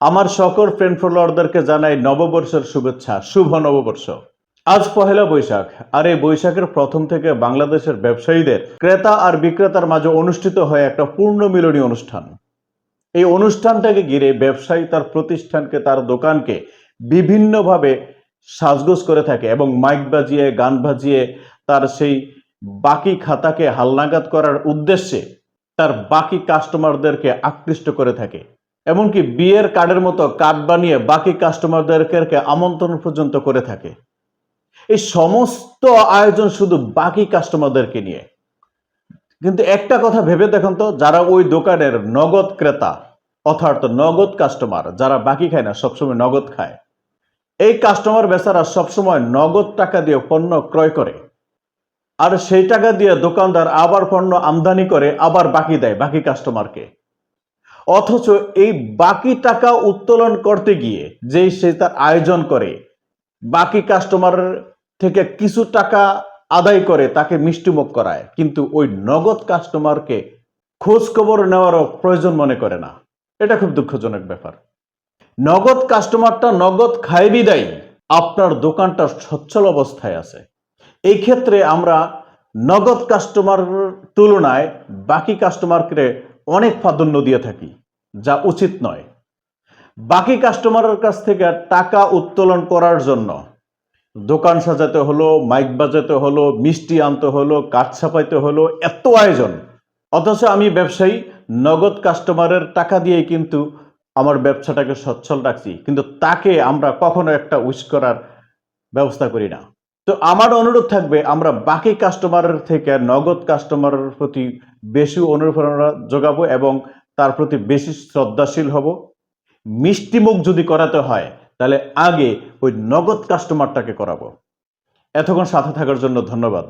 আমার সকল ফ্রেন্ড ফলোয়ারদেরকে জানাই নববর্ষের শুভেচ্ছা, শুভ নববর্ষ। আজ পহেলা বৈশাখ, আর এই বৈশাখের প্রথম থেকে বাংলাদেশের ব্যবসায়ীদের ক্রেতা আর বিক্রেতার মাঝে অনুষ্ঠিত হয় একটা পূর্ণ মিলনী অনুষ্ঠান। এই অনুষ্ঠানটাকে ঘিরে ব্যবসায়ী তার প্রতিষ্ঠানকে, তার দোকানকে বিভিন্নভাবে সাজগোজ করে থাকে এবং মাইক বাজিয়ে, গান বাজিয়ে তার সেই বাকি খাতাকে হালনাগাদ করার উদ্দেশ্যে তার বাকি কাস্টমারদেরকে আকৃষ্ট করে থাকে। এমনকি বিয়ের কার্ডের মতো কার্ড বানিয়ে বাকি কাস্টমারদেরকে আমন্ত্রণ পর্যন্ত করে থাকে। এই সমস্ত আয়োজন শুধু বাকি কাস্টমারদেরকে নিয়ে। কিন্তু একটা কথা ভেবে দেখুন তো, যারা ওই দোকানের নগদ ক্রেতা, অর্থাৎ নগদ কাস্টমার, যারা বাকি খায় না, সবসময় নগদ খায়, এই কাস্টমার বেচারা সবসময় নগদ টাকা দিয়ে পণ্য ক্রয় করে, আর সেই টাকা দিয়ে দোকানদার আবার পণ্য আমদানি করে, আবার বাকি দেয় বাকি কাস্টমারকে। অথচ এই বাকি টাকা উত্তোলন করতে গিয়ে যেই সে তার আয়োজন করে, বাকি কাস্টমার থেকে কিছু টাকা আদায় করে তাকে মিষ্টিমুখ করায়, কিন্তু ওই নগদ কাস্টমারকে খোঁজ খবর নেওয়ারও প্রয়োজন মনে করে না। এটা খুব দুঃখজনক ব্যাপার। নগদ কাস্টমারটা নগদ খায় বিদায়, আপনার দোকানটা সচ্ছল অবস্থায় আছে। এই ক্ষেত্রে আমরা নগদ কাস্টমার তুলনায় বাকি কাস্টমারকে অনেক প্রাধান্য দিয়ে থাকি, যা উচিত নয়। বাকি কাস্টমারের কাছ থেকে টাকা উত্তোলন করার জন্য দোকান সাজাতে হলো মাইক বাজাতে হলো, মিষ্টি আনতে হলো, কাঠ ছাপাইতে হলো, এত আয়োজন। অথচ আমি ব্যবসায়ী, নগদ কাস্টমারের টাকা দিয়ে কিন্তু আমার ব্যবসাটাকে সচ্ছল রাখছি। কিন্তু তাকে আমরা কখনো একটা উইশ করার ব্যবস্থা করি না। তো আমার অনুরোধ থাকবে, আমরা বাকি কাস্টমারের থেকে নগদ কাস্টমারের প্রতি বেশি অনুপ্রেরণা যোগাবো এবং তার প্রতি বেশি শ্রদ্ধাশীল হব। মিষ্টিমুখ যদি করাতে হয়, তাহলে আগে ওই নগদ কাস্টমারটাকে করাবো। এতক্ষণ সাথে থাকার জন্য ধন্যবাদ।